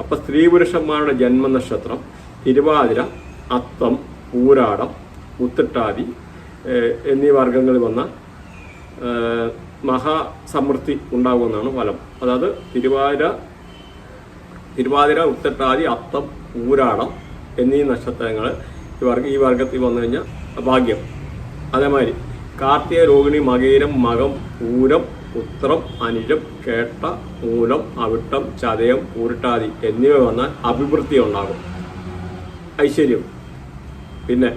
അപ്പം സ്ത്രീ പുരുഷന്മാരുടെ ജന്മനക്ഷത്രം തിരുവാതിര അത്തം പൂരാടം മുത്തിട്ടാതി എന്നീ വർഗങ്ങളിൽ വന്ന മഹാസമൃദ്ധി ഉണ്ടാകുമെന്നാണ് ഫലം. അതായത് തിരുവാതിര തിരുവാതിര ഉത്തട്ടാതി അത്തം പൂരാടം എന്നീ നക്ഷത്രങ്ങൾ ഈ ഈ വർഗത്തിൽ വന്നു കഴിഞ്ഞാൽ ഭാഗ്യം. അതേമാതിരി കാർത്തിക രോഹിണി മകീരം മകം പൂരം ഉത്രം അനിഴം കേട്ട മൂലം അവിട്ടം ചതയം പൂരിട്ടാതി എന്നിവ വന്നാൽ അഭിവൃദ്ധി ഉണ്ടാകും. ഐശ്വര്യം. പിന്നെ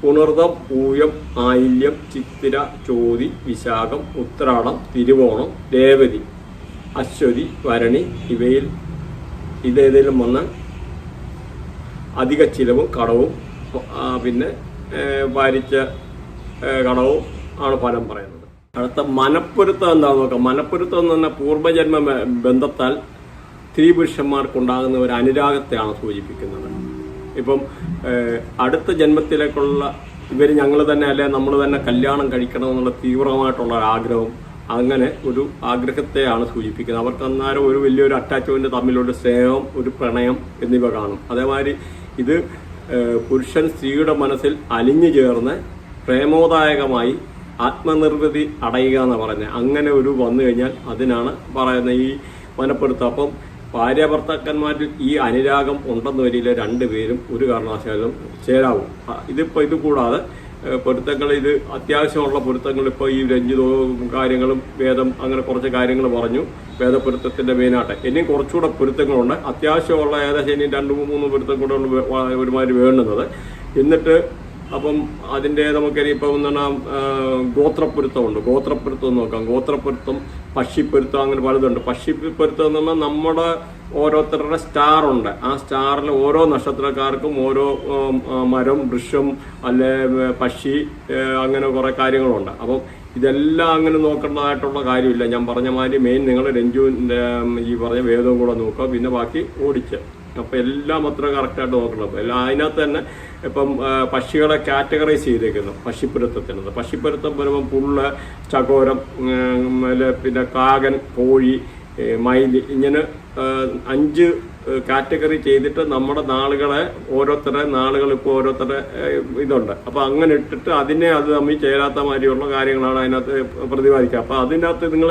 പുണർദം പൂയം ആയില്യം ചിത്തിര ചോതി വിശാഖം ഉത്രാടം തിരുവോണം രേവതി അശ്വതി വരണി ഇവയിൽ ഇതേതെങ്കിലും വന്നാൽ അധിക ചിലവും കടവും പിന്നെ ഭാരിച്ച കടവും ആണ് ഫലം പറയുന്നത്. അടുത്ത മനപ്പൊരുത്തം എന്താണെന്ന് നോക്കാം. മനപ്പൊരുത്തം എന്ന് പറഞ്ഞാൽ പൂർവജന്മ ബന്ധത്താൽ സ്ത്രീ പുരുഷന്മാർക്കുണ്ടാകുന്ന ഒരു അനുരാഗത്തെയാണ് സൂചിപ്പിക്കുന്നത്. ഇപ്പം അടുത്ത ജന്മത്തിലേക്കുള്ള ഇവർ ഞങ്ങൾ തന്നെ അല്ലെ നമ്മൾ തന്നെ കല്യാണം കഴിക്കണം എന്നുള്ള തീവ്രമായിട്ടുള്ള ആഗ്രഹം അങ്ങനെ ഒരു ആഗ്രഹത്തെയാണ് സൂചിപ്പിക്കുന്നത്. അവർക്ക് അന്നേരം ഒരു വലിയൊരു അറ്റാച്ച്മെന്റ് തമ്മിലൊരു സ്നേഹം ഒരു പ്രണയം എന്നിവ കാണും. അതേമാതിരി ഇത് പുരുഷൻ സ്ത്രീയുടെ മനസ്സിൽ അലിഞ്ഞു ചേർന്ന് പ്രേമോദായകമായി ആത്മനിർവൃതി അടയുക എന്ന് പറഞ്ഞ അങ്ങനെ ഒരു വന്നു കഴിഞ്ഞാൽ അതിനാണ് പറയുന്ന ഈ വനപ്പെടുത്തം. അപ്പം ഭാര്യ ഭർത്താക്കന്മാരിൽ ഈ അനുരാഗം ഉണ്ടെന്ന് വരില്ല രണ്ടുപേരും ഒരു കാരണവശാലും ചേരാവും. ഇതിപ്പോൾ ഇതിപ്പോ ഇത് കൂടാതെ പൊരുത്തങ്ങൾ ഇത് അത്യാവശ്യമുള്ള പൊരുത്തങ്ങൾ ഇപ്പോൾ ഈ രഞ്ജിതവും കാര്യങ്ങളും വേദം അങ്ങനെ കുറച്ച് കാര്യങ്ങൾ പറഞ്ഞു. വേദപ്പൊരുത്തത്തിന്റെ മെയിനായിട്ട് ഇനിയും കുറച്ചുകൂടെ പൊരുത്തങ്ങളുണ്ട്. അത്യാവശ്യമുള്ള ഏകദേശം ഇനി രണ്ട് മൂന്ന് പൊരുത്തം കൂടെ ഒരുമാതിരി വേണ്ടുന്നത്. എന്നിട്ട് അപ്പം അതിന്റെ നമുക്കറിയാം ഇപ്പം എന്ന് പറഞ്ഞാൽ ഗോത്രപ്പൊരുത്തമുണ്ട് ഗോത്രപ്പൊരുത്തം നോക്കാം. ഗോത്രപ്പൊരുത്തം പക്ഷിപ്പൊരുത്തം അങ്ങനെ പലതുണ്ട് പക്ഷിപ്പൊരുത്തം എന്ന് പറഞ്ഞാൽ നമ്മുടെ ഓരോരുത്തരുടെ സ്റ്റാർ ഉണ്ട്. ആ സ്റ്റാറിൽ ഓരോ നക്ഷത്രക്കാർക്കും ഓരോ മരം വൃക്ഷം അല്ലെ പക്ഷി അങ്ങനെ കുറേ കാര്യങ്ങളുണ്ട്. അപ്പം ഇതെല്ലാം അങ്ങനെ നോക്കേണ്ടതായിട്ടുള്ള കാര്യമില്ല. ഞാൻ പറഞ്ഞ മാതിരി മെയിൻ നിങ്ങൾ രഞ്ജുവിന്റെ ഈ പറഞ്ഞ വേദവും കൂടെ നോക്കുക. പിന്നെ ബാക്കി ഓടിച്ച് അപ്പം എല്ലാം അത്ര കറക്റ്റായിട്ട് നോക്കണം. അപ്പം എല്ലാം അതിനകത്ത് തന്നെ ഇപ്പം പക്ഷികളെ കാറ്റഗറൈസ് ചെയ്തേക്കുന്നു. പക്ഷിപ്പുരത്തത്തിനത് പക്ഷിപ്പുരത്തം വരുമ്പം പുള്ള ചകോരം പിന്നെ കാകൻ കോഴി മയിൽ ഇങ്ങനെ അഞ്ച് കാറ്റഗറി ചെയ്തിട്ട് നമ്മുടെ നാളുകളെ ഓരോരുത്തരുടെ നാളുകൾ ഇപ്പോൾ ഓരോരുത്തരുടെ ഇതുണ്ട്. അപ്പോൾ അങ്ങനെ ഇട്ടിട്ട് അതിനെ അത് തമ്മിൽ ചേരാത്ത മാതിരിയുള്ള കാര്യങ്ങളാണ് അതിനകത്ത് പ്രതിപാദിക്കുക. അപ്പോൾ അതിനകത്ത് നിങ്ങൾ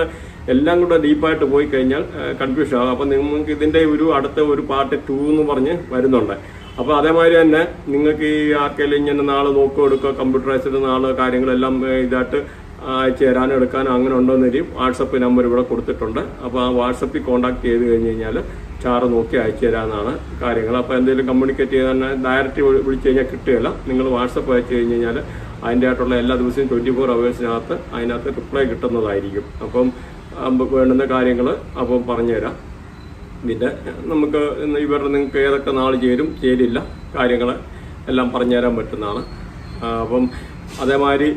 എല്ലാം കൂടെ ഡീപ്പായിട്ട് പോയി കഴിഞ്ഞാൽ കൺഫ്യൂഷൻ ആകും അപ്പം നിങ്ങൾക്ക് ഇതിന്റെ ഒരു അടുത്ത ഒരു പാർട്ട് ടു എന്ന് പറഞ്ഞ് വരുന്നുണ്ട്. അപ്പോൾ അതേമാതിരി തന്നെ നിങ്ങൾക്ക് ഈ ആർക്കെങ്കിലും ഇങ്ങനെ നാളെ നോക്കുക എടുക്കുക കമ്പ്യൂട്ടറൈസ്ഡ് നാളെ കാര്യങ്ങളെല്ലാം ഇതായിട്ട് അയച്ചു തരാനും എടുക്കാനും അങ്ങനെ ഉണ്ടോയെന്ന് വരും വാട്സപ്പ് നമ്പർ ഇവിടെ കൊടുത്തിട്ടുണ്ട്. അപ്പോൾ ആ വാട്സപ്പിൽ കോൺടാക്ട് ചെയ്ത് കഴിഞ്ഞ് കഴിഞ്ഞാൽ ചാറ് നോക്കി അയച്ചു തരാമെന്നാണ് കാര്യങ്ങൾ. അപ്പോൾ എന്തെങ്കിലും കമ്മ്യൂണിക്കേറ്റ് ചെയ്താൽ ഡയറക്റ്റ് വിളിച്ചു കഴിഞ്ഞാൽ കിട്ടുകയില്ല. നിങ്ങൾ വാട്സപ്പ് അയച്ചു കഴിഞ്ഞ് കഴിഞ്ഞാൽ അതിന്റെ ആയിട്ടുള്ള എല്ലാ ദിവസവും ട്വന്റി ഫോർ അവേഴ്സിനകത്ത് അതിനകത്ത് റിപ്ലൈ കിട്ടുന്നതായിരിക്കും. അപ്പം വേണ്ടുന്ന കാര്യങ്ങൾ അപ്പം പറഞ്ഞുതരാം. പിന്നെ നമുക്ക് ഇവരുടെ നിങ്ങൾക്ക് ഏതൊക്കെ നാൾ ചേരും ചേരില്ല കാര്യങ്ങൾ എല്ലാം പറഞ്ഞുതരാൻ പറ്റുന്നതാണ്. അപ്പം അതേമാതിരി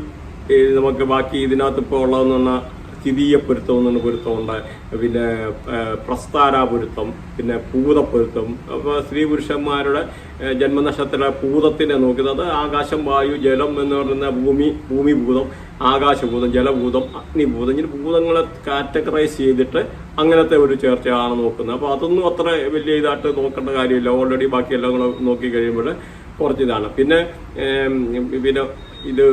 നമുക്ക് ബാക്കി ഇതിനകത്ത് ഇപ്പോൾ ഉള്ളതെന്ന് പറഞ്ഞാൽ സ്ഥിതീയ പൊരുത്തം എന്നുള്ള പൊരുത്തമുണ്ട് പിന്നെ ആ, പ്രസ്താര പൊരുത്തം പിന്നെ പൂതപ്പൊരുത്തം അപ്പോൾ സ്ത്രീ പുരുഷന്മാരുടെ ജന്മനക്ഷത്ര പൂതത്തിനെ നോക്കുന്നത് ആകാശം വായു ജലം എന്ന് പറയുന്ന ഭൂമി ഭൂമിഭൂതം ആകാശഭൂതം ജലഭൂതം അഗ്നിഭൂതം. ഇങ്ങനെ ഭൂതങ്ങളെ കാറ്റഗറൈസ് ചെയ്തിട്ട് അങ്ങനത്തെ ഒരു ചേർച്ചയാണ് നോക്കുന്നത്. അപ്പോൾ അതൊന്നും അത്ര വലിയ ഇതായിട്ട് നോക്കേണ്ട കാര്യമില്ല. ഓൾറെഡി ബാക്കിയെല്ലാം കൂടെ നോക്കി കഴിയുമ്പോൾ കുറച്ച് ഇതാണ് പിന്നെ പിന്നെ ഇത്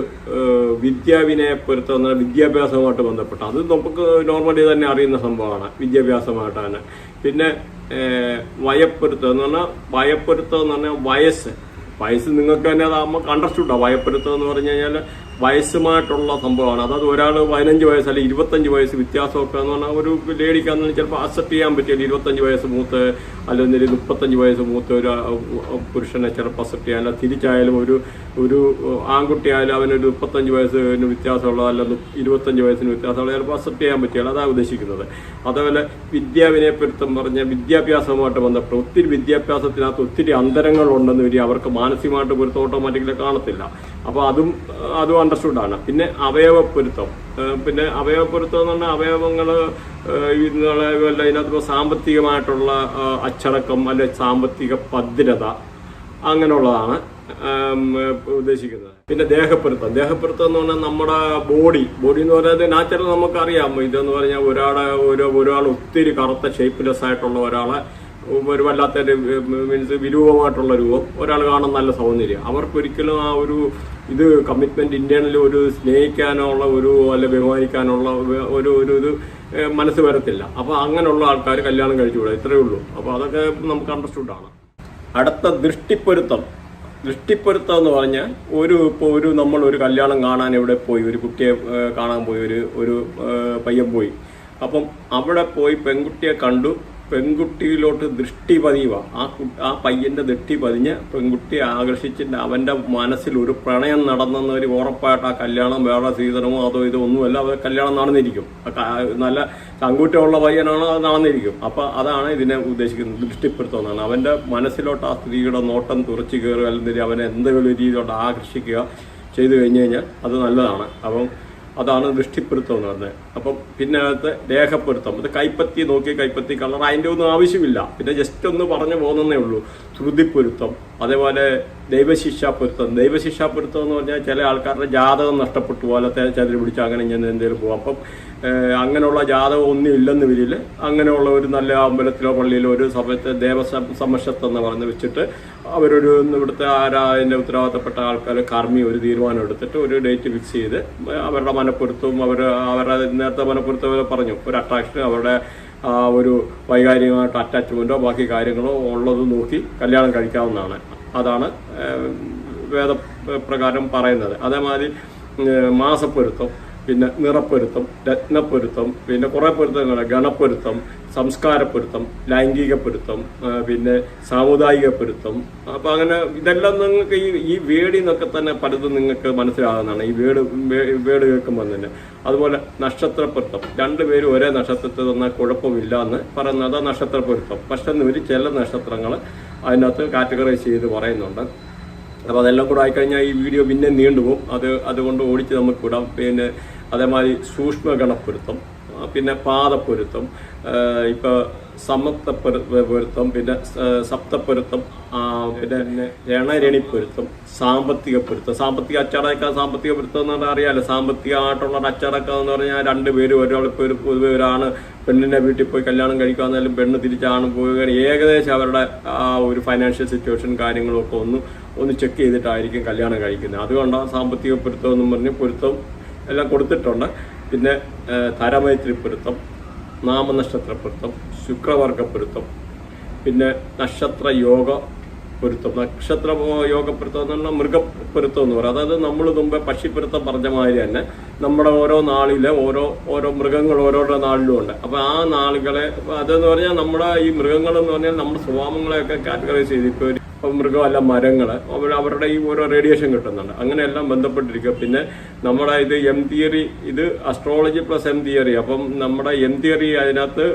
വിദ്യാവിനയപ്പെടുത്തുന്ന വിദ്യാഭ്യാസവുമായിട്ട് ബന്ധപ്പെട്ട അത് നമുക്ക് നോർമലി തന്നെ അറിയുന്ന സംഭവമാണ് വിദ്യാഭ്യാസമായിട്ടാണ് പിന്നെ ഏഹ്, വയപ്പൊരുത്തം എന്ന് പറഞ്ഞാൽ വയപ്പൊരുത്തം എന്ന് പറഞ്ഞാൽ വയസ്സ്. വയസ്സ് നിങ്ങൾക്ക് തന്നെ അത് നമുക്ക് അണ്ടർസ്റ്റുണ്ടാവും വയപ്പൊരുത്തം എന്ന് പറഞ്ഞു കഴിഞ്ഞാൽ വയസ്സുമായിട്ടുള്ള സംഭവമാണ്. അതായത് ഒരാൾ പതിനഞ്ച് വയസ്സ് അല്ലെങ്കിൽ ഇരുപത്തഞ്ച് വയസ്സ് വ്യത്യാസമൊക്കെ എന്ന് പറഞ്ഞാൽ ഒരു ലേഡിക്കാന്ന് ചിലപ്പോൾ അക്സെപ്റ്റ് ചെയ്യാൻ പറ്റില്ല. ഇരുപത്തഞ്ച് വയസ്സ് മൂത്ത് അല്ലെങ്കിൽ മുപ്പത്തഞ്ച് വയസ്സ് മൂത്ത് ഒരു പുരുഷനെ ചിലപ്പോൾ അക്സെപ്റ്റ് ചെയ്യാൻ അല്ല തിരിച്ചായാലും ഒരു ഒരു ആൺകുട്ടിയായാലും അവനൊരു മുപ്പത്തഞ്ച് വയസ്സിന് വ്യത്യാസമുള്ള അല്ല ഇരുപത്തഞ്ച് വയസ്സിന് വ്യത്യാസമുള്ള ചിലപ്പോൾ അക്സെപ്റ്റ് ചെയ്യാൻ പറ്റില്ല. അതാണ് ഉദ്ദേശിക്കുന്നത്. അതേപോലെ വിദ്യാവിനയപ്പെടുത്തം പറഞ്ഞ വിദ്യാഭ്യാസവുമായിട്ട് ബന്ധപ്പെട്ട് ഒത്തിരി വിദ്യാഭ്യാസത്തിനകത്ത് ഒത്തിരി അന്തരങ്ങളുണ്ടെന്ന് വരി അവർക്ക് മാനസികമായിട്ട് പൊരുത്തം ഓട്ടോമാറ്റിക്കലി കാണത്തില്ല. അപ്പോൾ അതും അതും അണ്ടർസ്റ്റുഡാണ് പിന്നെ അവയവപ്പൊരുത്തം. പിന്നെ അവയവപ്പൊരുത്തം എന്ന് പറഞ്ഞാൽ അവയവങ്ങൾ ഇന്നലെ ഇപ്പോൾ സാമ്പത്തികമായിട്ടുള്ള അച്ചടക്കം അല്ലെ സാമ്പത്തിക ഭദ്രത അങ്ങനെയുള്ളതാണ് ഉദ്ദേശിക്കുന്നത്. പിന്നെ ദേഹപ്പൊരുത്തം. ദേഹപ്പൊരുത്തം എന്ന് പറഞ്ഞാൽ നമ്മുടെ ബോഡി ബോഡി എന്ന് പറയുന്നത് നാച്ചുറൽ നമുക്കറിയാം. ഇതെന്ന് പറഞ്ഞാൽ ഒരാളെ ഒരു ഒരാൾ ഒത്തിരി കറുത്ത ഷേപ്പ്ലെസ് ആയിട്ടുള്ള ഒരാളെ ഒരു വല്ലാത്ത മീൻസ് വിരൂപമായിട്ടുള്ള രൂപം. ഒരാൾ കാണാൻ നല്ല സൗന്ദര്യം. അവർക്കൊരിക്കലും ആ ഒരു ഇത് കമ്മിറ്റ്മെന്റ് ഇന്റേണലി ഒരു സ്നേഹിക്കാനുള്ള ഒരു അല്ല ബഹുമാനിക്കാനുള്ള ഒരു ഒരു ഇത് മനസ്സ് വരത്തില്ല. അപ്പൊ അങ്ങനെയുള്ള ആൾക്കാർ കല്യാണം കഴിച്ചു കഴിച്ചുകൂടാ? ഇത്രയേ ഉള്ളൂ. അപ്പോൾ അതൊക്കെ നമുക്ക് അണ്ടർസ്റ്റുഡ് ആണ്. അടുത്ത ദൃഷ്ടിപ്പൊരുത്തം. ദൃഷ്ടിപ്പൊരുത്തം എന്ന് പറഞ്ഞാൽ ഒരു ഇപ്പോൾ ഒരു നമ്മൾ ഒരു കല്യാണം കാണാൻ എവിടെ പോയി? ഒരു കുട്ടിയെ കാണാൻ പോയി. ഒരു ഒരു പയ്യൻ പോയി. അപ്പം അവിടെ പോയി പെൺകുട്ടിയെ കണ്ടു. പെൺകുട്ടിയിലോട്ട് ദൃഷ്ടി പതിയുക. ആ ആ പയ്യന്റെ ദൃഷ്ടി പതിഞ്ഞ് പെൺകുട്ടിയെ ആകർഷിച്ചിട്ട് അവന്റെ മനസ്സിൽ ഒരു പ്രണയം നടന്നെന്ന് ഒരു ഉറപ്പായിട്ട് ആ കല്യാണം വേറെ സീതനമോ അതോ ഇതോ ഒന്നുമല്ല അവർ കല്യാണം നടന്നിരിക്കും. നല്ല ചങ്കൂറ്റമുള്ള പയ്യനാണോ അത് നടന്നിരിക്കും. അപ്പൊ അതാണ് ഇതിനെ ഉദ്ദേശിക്കുന്നത് ദൃഷ്ടിപ്പെടുത്തുന്നതാണ്. അവന്റെ മനസ്സിലോട്ട് ആ സ്ത്രീയുടെ നോട്ടം തുറച്ചു കയറുക അല്ലെങ്കിൽ അവനെ എന്തെങ്കിലും രീതിയിലോട്ട് ആകർഷിക്കുക ചെയ്തു കഴിഞ്ഞു കഴിഞ്ഞാൽ അത് നല്ലതാണ്. അപ്പം അതാണ് ദൃഷ്ടിപ്പൊരുത്തം എന്ന് പറഞ്ഞത് അപ്പം പിന്നെ അകത്ത് രേഖപ്പെടുത്തം. അത് കൈപ്പത്തി നോക്കി കൈപ്പത്തി കളർ. അതിന്റെ ഒന്നും ആവശ്യമില്ല. പിന്നെ ജസ്റ്റ് ഒന്ന് പറഞ്ഞു പോകുന്നതേ ഉള്ളൂ. ശ്രുതിപ്പൊരുത്തം അതേപോലെ ദൈവശിക്ഷാപ്പൊരുത്തം ദൈവശിക്ഷാപ്പൊരുത്തം എന്ന് പറഞ്ഞാൽ ചില ആൾക്കാരുടെ ജാതകം നഷ്ടപ്പെട്ടു. പോലത്തെ ചതിരി പിടിച്ച് അങ്ങനെ ഇങ്ങനെ എന്തെങ്കിലും പോകും. അപ്പം അങ്ങനെയുള്ള ജാതകം ഒന്നും ഇല്ലെന്ന് വരില്ല അങ്ങനെയുള്ള ഒരു നല്ല അമ്പലത്തിലോ പള്ളിയിലോ ഒരു സമയത്ത് ദേവസമക്ഷത്ത് എന്ന് പറഞ്ഞ് വെച്ചിട്ട് അവരൊരു ഇവിടുത്തെ ആരാ അതിന്റെ ഉത്തരവാദിത്തപ്പെട്ട ആൾക്കാർ കർമ്മി ഒരു തീരുമാനം എടുത്തിട്ട് ഒരു ഡേറ്റ് ഫിക്സ് ചെയ്ത് അവരുടെ മനപ്പൊരുത്തവും അവർ അവരുടെ നേരത്തെ മനപ്പൊരുത്തം പറഞ്ഞു. ഒരു അട്രാക്ഷൻ അവരുടെ ഒരു വൈകാരികമായിട്ട് അറ്റാച്ച്മെന്റോ ബാക്കി കാര്യങ്ങളോ ഉള്ളത് നോക്കി കല്യാണം കഴിക്കാവുന്നതാണ്. അതാണ് വേദപ്രകാരം പറയുന്നത്. അതേമാതിരി മാസപ്പൊരുത്തം. പിന്നെ നിറപ്പൊരുത്തം രത്നപ്പൊരുത്തം പിന്നെ കുറേ പൊരുത്തങ്ങൾ ഗണപ്പൊരുത്തം സംസ്കാരപ്പൊരുത്തം ലൈംഗിക പൊരുത്തം പിന്നെ സാമുദായിക പൊരുത്തം അപ്പം അങ്ങനെ ഇതെല്ലാം നിങ്ങൾക്ക് ഈ ഈ വേടി എന്നൊക്കെ തന്നെ പലതും നിങ്ങൾക്ക് മനസ്സിലാകുന്നതാണ്. ഈ വേട് വേട് കേൾക്കുമ്പോൾ തന്നെ. അതുപോലെ നക്ഷത്രപ്പൊരുത്തം. രണ്ടുപേരും ഒരേ നക്ഷത്രത്തിൽ തന്നാൽ കുഴപ്പമില്ല എന്ന് പറയുന്നത് നക്ഷത്രപ്പൊരുത്തം. പക്ഷെ ഒരു ചില നക്ഷത്രങ്ങൾ അതിനകത്ത് കാറ്റഗറൈസ് ചെയ്ത് പറയുന്നുണ്ട്. അപ്പോൾ അതെല്ലാം കൂടെ ആയിക്കഴിഞ്ഞാൽ ഈ വീഡിയോ പിന്നെ നീണ്ടുപോകും അത് അതുകൊണ്ട് ഓടിച്ച് നമുക്ക് വിടാം. പിന്നെ അതേമാതിരി സൂക്ഷ്മഗണപ്പൊരുത്തം പിന്നെ പാദപ്പൊരുത്തം ഇപ്പോൾ സമത്വപ്പൊരു പൊരുത്തം പിന്നെ സപ്തപ്പൊരുത്തം പിന്നെ രണരണിപ്പൊരുത്തം സാമ്പത്തിക പൊരുത്തം സാമ്പത്തിക അച്ചടക്ക സാമ്പത്തിക പൊരുത്തം എന്ന് പറഞ്ഞാൽ അറിയാമല്ലോ സാമ്പത്തികമായിട്ടുള്ള അച്ചടക്കം എന്ന് പറഞ്ഞാൽ രണ്ടുപേരും ഒരാൾ ഇപ്പോൾ ഒരു പൊതുവെ ഒരാണ് പെണ്ണിന്റെ വീട്ടിൽ പോയി കല്യാണം കഴിക്കാന്നാലും പെണ്ണ് തിരിച്ചാണ് പോയി ഏകദേശം അവരുടെ ആ ഒരു ഫൈനാൻഷ്യൽ സിറ്റുവേഷൻ കാര്യങ്ങളൊക്കെ ഒന്ന് ഒന്ന് ചെക്ക് ചെയ്തിട്ടായിരിക്കും കല്യാണം കഴിക്കുന്നത്. അതുകൊണ്ടാണ് സാമ്പത്തിക പൊരുത്തം എന്നും പറഞ്ഞ് പൊരുത്തം എല്ലാം കൊടുത്തിട്ടുണ്ട്. പിന്നെ തരമൈത്രി പൊരുത്തം നാമനക്ഷത്ര പൊരുത്തം ശുക്രവർഗ പൊരുത്തം പിന്നെ നക്ഷത്ര യോഗ പൊരുത്തം. നക്ഷത്ര യോഗ പൊരുത്തം എന്ന് പറഞ്ഞാൽ മൃഗപ്പൊരുത്തം എന്ന് പറയും. അതായത് നമ്മൾ മുമ്പേ പക്ഷിപ്പൊരുത്തം പറഞ്ഞ മാതിരി തന്നെ നമ്മുടെ ഓരോ നാളിലെ ഓരോ ഓരോ മൃഗങ്ങൾ ഓരോരോ നാളിലും ഉണ്ട്. അപ്പൊ ആ നാളുകളെ അതെന്ന് പറഞ്ഞാൽ നമ്മുടെ ഈ മൃഗങ്ങൾ എന്ന് പറഞ്ഞാൽ നമ്മുടെ സ്വഭാവങ്ങളെയൊക്കെ കാറ്റഗറൈസ് ചെയ്ത് ഇപ്പോൾ മൃഗമല്ല മരങ്ങൾ അവരുടെ ഈ ഓരോ റേഡിയേഷൻ കിട്ടുന്നുണ്ട്. അങ്ങനെയെല്ലാം ബന്ധപ്പെട്ടിരിക്കുക. പിന്നെ നമ്മുടെ ഇത് എം തിയറി ഇത് അസ്ട്രോളജി പ്ലസ് എം തിയറി അപ്പം നമ്മുടെ എം തിയറി അതിനകത്ത്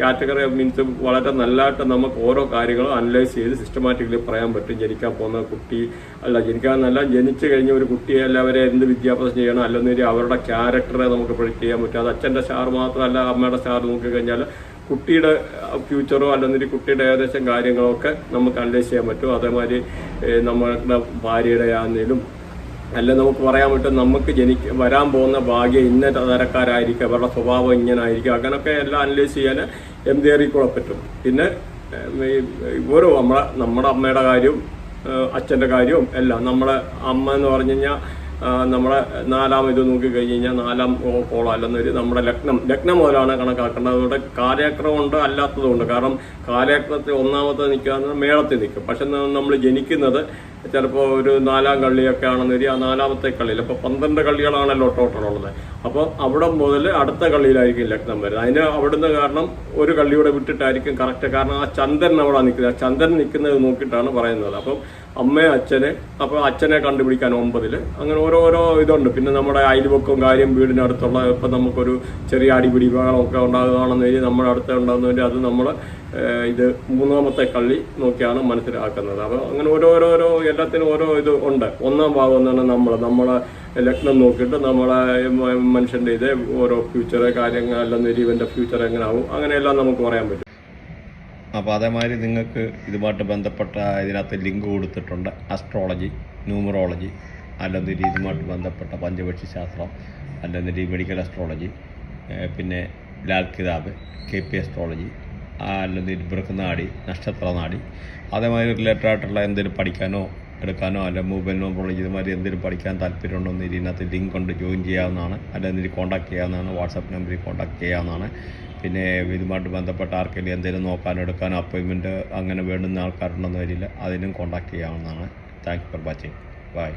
കാറ്റഗറി മീൻസ് വളരെ നല്ലതായിട്ട് നമുക്ക് ഓരോ കാര്യങ്ങളും അനലൈസ് ചെയ്ത് സിസ്റ്റമാറ്റിക്കലി പറയാൻ പറ്റും. ജനിക്കാൻ പോകുന്ന കുട്ടി അല്ല ജനിക്കാൻ നല്ല ജനിച്ചു കഴിഞ്ഞ ഒരു കുട്ടിയെ അല്ല അവരെ എന്ത് വിദ്യാഭ്യാസം ചെയ്യണം അല്ലെന്നൊരു അവരുടെ ക്യാരക്ടറെ നമുക്ക് പ്രൊഡിക്റ്റ് ചെയ്യാൻ പറ്റും. അത് അച്ഛന്റെ സ്റ്റാർ മാത്രമല്ല അമ്മയുടെ സ്റ്റാർ നോക്കി കഴിഞ്ഞാൽ കുട്ടിയുടെ ഫ്യൂച്ചറോ അല്ലെങ്കിൽ കുട്ടിയുടെ ഏകദേശം കാര്യങ്ങളൊക്കെ നമുക്ക് അനലൈസ് ചെയ്യാൻ പറ്റും. അതേമാതിരി നമ്മളുടെ ഭാര്യയുടെ ആണെങ്കിലും അല്ല നമുക്ക് പറയാൻ പറ്റും നമുക്ക് ജനിക്ക വരാൻ പോകുന്ന ഭാഗ്യം ഇന്ന തരക്കാരായിരിക്കും അവരുടെ സ്വഭാവം ഇങ്ങനെ ആയിരിക്കും അങ്ങനെയൊക്കെ എല്ലാം അനലൈസ് ചെയ്യാൻ എം കൂടെ പറ്റും. പിന്നെ ഓരോ നമ്മളെ നമ്മുടെ അമ്മയുടെ കാര്യവും അച്ഛന്റെ കാര്യവും എല്ലാം നമ്മളെ അമ്മ എന്ന് പറഞ്ഞു കഴിഞ്ഞാൽ ആ, നമ്മളെ നാലാം ഇത് നോക്കി കഴിഞ്ഞ് കഴിഞ്ഞാൽ നാലാം കോളം അല്ലെന്നൊരു നമ്മുടെ ലഗ്നം. ലഗ്നം മുതലാണ് കണക്കാക്കേണ്ടത്. അതുകൊണ്ട് കാലചക്രം ഉണ്ട് അല്ലാത്തതുകൊണ്ട് കാരണം കാലചക്രത്തിൽ ഒന്നാമത്തെ നിൽക്കുക മേളത്തിൽ നിൽക്കും. പക്ഷെ നമ്മൾ ജനിക്കുന്നത് ചിലപ്പോൾ ഒരു നാലാം കള്ളിയൊക്കെ ആണെന്നൊരു ആ നാലാമത്തെ കള്ളിയിൽ. അപ്പോൾ പന്ത്രണ്ട് കള്ളികളാണല്ലോ ടോട്ടൽ ഉള്ളത്. അപ്പോൾ അവിടെ മുതൽ അടുത്ത കള്ളിയിലായിരിക്കും ലഗ്നം വരുന്നത്. അതിന് അവിടുന്ന് കാരണം ഒരു കള്ളിയുടെ വിട്ടിട്ടായിരിക്കും കറക്റ്റ് കാരണം ആ ചന്ദ്രൻ അവിടെ നിൽക്കുന്നത്. ആ ചന്ദ്രൻ നിൽക്കുന്നത് നോക്കിയിട്ടാണ് പറയുന്നത്. അപ്പം അമ്മയെ അച്ഛനെ അപ്പോൾ അച്ഛനെ കണ്ടുപിടിക്കാൻ ഒമ്പതിൽ അങ്ങനെ ഓരോരോ ഇതുണ്ട്. പിന്നെ നമ്മുടെ അയൽവക്കവും കാര്യം വീടിനടുത്തുള്ള ഇപ്പം നമുക്കൊരു ചെറിയ അടിപിടി ബഹളമൊക്കെ ഉണ്ടാകുകയാണെന്ന് കഴിഞ്ഞാൽ നമ്മുടെ അടുത്ത് ഉണ്ടാകുന്നതിന്റെ അത് നമ്മൾ ഇത് മൂന്നാമത്തെ കള്ളി നോക്കിയാണ് മനസ്സിലാക്കുന്നത്. അപ്പോൾ അങ്ങനെ ഓരോരോരോ എല്ലാത്തിനും ഓരോ ഇത് ഉണ്ട്. ഒന്നാം ഭാഗം എന്നാണ് നമ്മൾ നമ്മളെ. ലഗ്നം നോക്കിയിട്ട് നമ്മളെ മനുഷ്യന്റെ ഇത് ഓരോ ഫ്യൂച്ചർ കാര്യങ്ങൾ അല്ലെന്നൊരു ഇവന്റെ ഫ്യൂച്ചർ എങ്ങനെ ആവും അങ്ങനെയെല്ലാം നമുക്ക് പറയാൻ പറ്റും.
അപ്പോൾ അതേമാതിരി നിങ്ങൾക്ക് ഇതുമായിട്ട് ബന്ധപ്പെട്ട ഇതിനകത്ത് ലിങ്ക് കൊടുത്തിട്ടുണ്ട്. അസ്ട്രോളജി ന്യൂമറോളജി അല്ലെങ്കിൽ ഇതുമായിട്ട് ബന്ധപ്പെട്ട പഞ്ചപക്ഷി ശാസ്ത്രം അല്ലെങ്കിൽ മെഡിക്കൽ അസ്ട്രോളജി പിന്നെ Lal Kitab K P astrology അല്ലെങ്കിൽ ബൃഹനാടി നക്ഷത്രനാടി അതേമാതിരി റിലേറ്റഡ് ആയിട്ടുള്ള എന്തെങ്കിലും പഠിക്കാനോ എടുക്കാനോ അല്ല മൊബൈൽ ന്യൂമറോളജി ഇതുമാതിരി എന്തെങ്കിലും പഠിക്കാൻ താല്പര്യമുണ്ടോ എന്ന് ഇതിനകത്ത് ലിങ്ക് കൊണ്ട് ജോയിൻ ചെയ്യാവുന്നതാണ്. അല്ലെങ്കിൽ കോൺടാക്ട് ചെയ്യാവുന്നതാണ്. വാട്സാപ്പ് നമ്പറിൽ കോൺടാക്ട് ചെയ്യാവുന്നതാണ്. പിന്നെ ഇതുമായിട്ട് ബന്ധപ്പെട്ട ആർക്കെങ്കിലും എന്തെങ്കിലും നോക്കാനോ എടുക്കാനോ അപ്പോയിൻമെന്റ് അങ്ങനെ വേണ്ടുന്ന ആൾക്കാരുണ്ടെന്ന് വരില്ല അതിനും കോൺടാക്റ്റ് ചെയ്യാവുന്നതാണ്. Thank you for watching bye